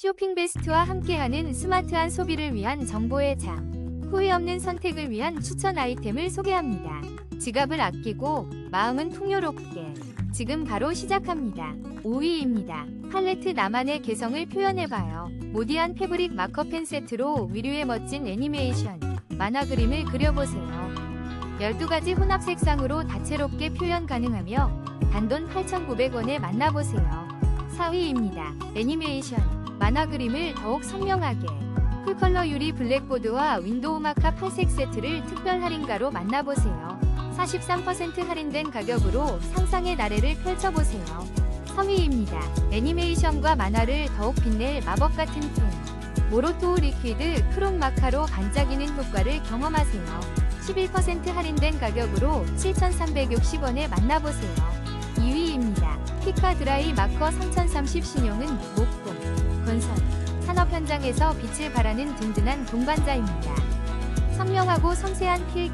쇼핑 베스트와 함께하는 스마트한 소비를 위한 정보의 장. 후회 없는 선택을 위한 추천 아이템을 소개합니다. 지갑을 아끼고 마음은 풍요롭게. 지금 바로 시작합니다. 5위입니다. 팔레트 나만의 개성을 표현해봐요. 모디안 패브릭 마커펜 세트로 위류의 멋진 애니메이션, 만화 그림을 그려보세요. 12가지 혼합 색상으로 다채롭게 표현 가능하며 단돈 8,900원에 만나보세요. 4위입니다. 애니메이션, 만화 그림을 더욱 선명하게. 풀컬러 유리 블랙보드와 윈도우 마카 8색 세트를 특별 할인가로 만나보세요. 43% 할인된 가격으로 상상의 나래를 펼쳐보세요. 3위입니다. 애니메이션과 만화를 더욱 빛낼 마법 같은 펜. 모로토우 리퀴드 크롬 마카로 반짝이는 효과를 경험하세요. 11% 할인된 가격으로 7,360원에 만나보세요. 2위입니다. 피카 드라이 마커 3030 신용은 목공, 건설, 산업 현장에서 빛을 발하는 든든한 동반자입니다. 선명하고 섬세한 필기,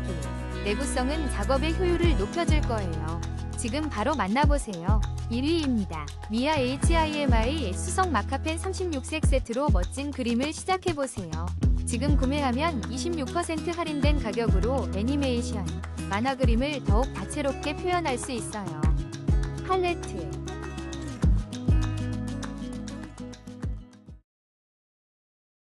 내구성은 작업의 효율을 높여줄 거예요. 지금 바로 만나보세요. 1위입니다. 미아 HIMI 수성 마카펜 36색 세트로 멋진 그림을 시작해보세요. 지금 구매하면 26% 할인된 가격으로 애니메이션, 만화 그림을 더욱 다채롭게 표현할 수 있어요. 팔레트,